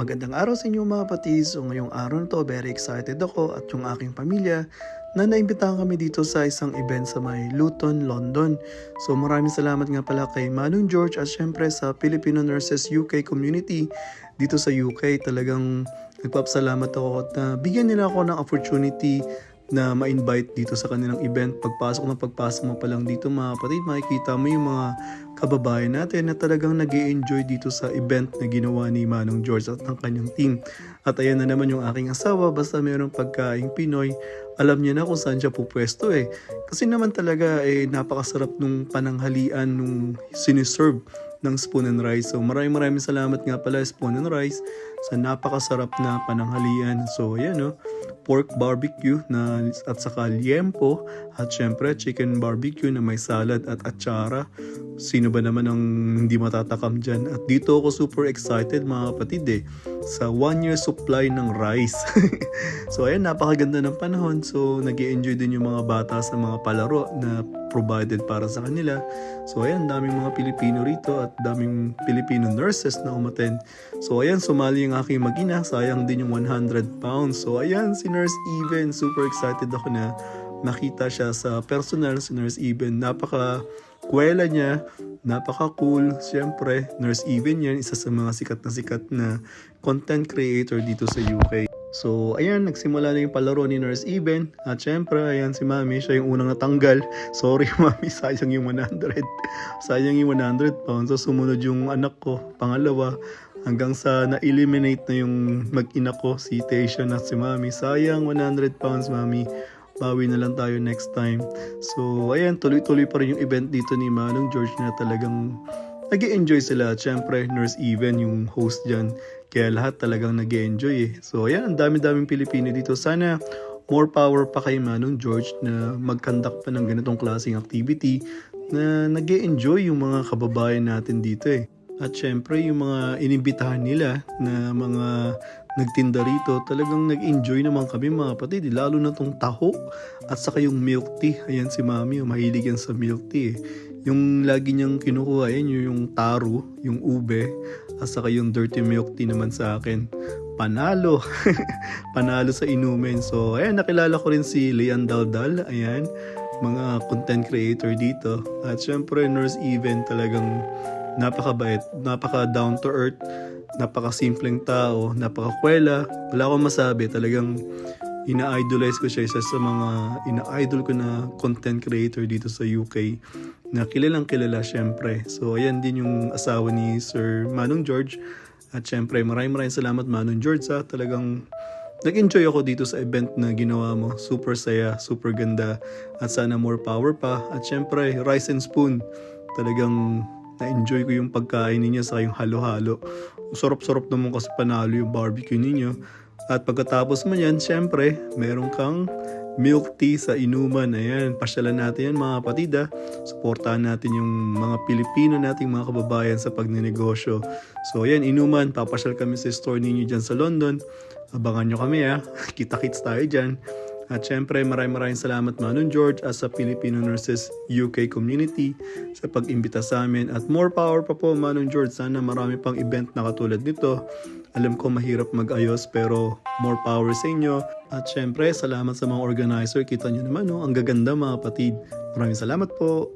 Magandang araw sa inyo mga kapatid. So ngayong araw na to, very excited ako at yung aking pamilya na naimbitahan kami dito sa isang event sa may Luton, London. So maraming salamat nga pala kay Manong George at syempre sa Filipino Nurses UK community dito sa UK. Talagang nagpapasalamat ako at na bigyan nila ako ng opportunity na ma-invite dito sa kanilang event. Pagpasok ng pagpasok mo pa lang dito mga kapatid, makikita mo yung mga kababayan natin na talagang nag enjoy dito sa event na ginawa ni Manong George at ng kanyang team. At ayan na naman yung aking asawa, basta mayroong pagkaing Pinoy, alam niya na kung saan siya pupwesto eh. Kasi naman talaga eh napakasarap nung pananghalian nung siniserve ng Spoon and Rice. So maraming maraming salamat nga pala Spoon and Rice sa napakasarap na pananghalian. So ayan no, pork barbecue na at saka liempo at syempre chicken barbecue na may salad at atsara. Sino ba naman ang hindi matatakam dyan? At dito ako super excited mga kapatid eh sa one year supply ng rice. so ayan, napakaganda ng panahon. So nag enjoy din yung mga bata sa mga palaro na provided para sa kanila. So ayan, daming mga Pilipino rito at daming Filipino nurses na umaten. So ayan, sumali yung aking mag-ina. Sayang din yung 100 pounds. So ayan, si Nurse Even. Super excited ako na makita siya sa personal si Nurse Even. Napaka kwela niya, napaka-cool. Siyempre, Nurse Even yan, isa sa mga sikat na sikat na content creator dito sa UK. So, ayan, nagsimula na yung palaro ni Nurse Even. At syempre, ayan si Mami, siya yung unang natanggal. Sorry, Mami, sayang yung 100. sayang yung 100 pounds. So, sumunod yung anak ko, pangalawa. Hanggang sa na-eliminate na yung mag-ina ko, si Tasia at si Mami. Sayang, 100 pounds, Mami bawi na lang tayo next time. So, ayan, tuloy-tuloy pa rin yung event dito ni Manong George na talagang nag enjoy sila. At syempre, Nurse Even yung host dyan. Kaya lahat talagang nag enjoy eh. So, ayan, ang dami-daming Pilipino dito. Sana more power pa kay Manong George na mag-conduct pa ng ganitong klaseng activity na nag enjoy yung mga kababayan natin dito eh. At syempre, yung mga inibitahan nila na mga nagtinda rito, talagang nag-enjoy naman kami mga kapatid. Lalo na tong taho at saka yung milk tea. Ayan si mami, oh, mahilig yan sa milk tea. eh. Yung lagi niyang kinukuha, yan yung, yung taro, yung ube, at saka yung dirty milk tea naman sa akin. Panalo. Panalo sa inumin. So, ayan, nakilala ko rin si Lian Daldal. Ayan, mga content creator dito. At syempre, Nurse Even talagang napakabait, napaka down to earth, napaka-simpleng tao, napaka-kwela. Wala akong masabi, talagang ina-idolize ko siya isa sa mga ina-idol ko na content creator dito sa UK na kilalang kilala syempre. So ayan din yung asawa ni Sir Manong George. At syempre maraming maraming salamat Manong George sa talagang nag-enjoy ako dito sa event na ginawa mo. Super saya, super ganda. At sana more power pa. At syempre, Rice and Spoon. Talagang na-enjoy ko yung pagkain ninyo sa yung halo-halo. Sarap-sarap naman kasi panalo yung barbecue ninyo. At pagkatapos mo yan, syempre, meron kang milk tea sa inuman. Ayan, pasyalan natin yan mga kapatid ha. Supportahan natin yung mga Pilipino nating mga kababayan sa pagnenegosyo. So ayan, inuman, papasyal kami sa store ninyo dyan sa London. Abangan nyo kami ha. Kita-kits tayo dyan. At syempre, maraming maraming salamat Manong George at sa Filipino Nurses UK community sa pag-imbita sa amin. At more power pa po Manong George. Sana marami pang event na katulad nito. Alam ko mahirap mag-ayos pero more power sa inyo. At syempre, salamat sa mga organizer. Kita nyo naman, no? ang gaganda mga kapatid. Maraming salamat po.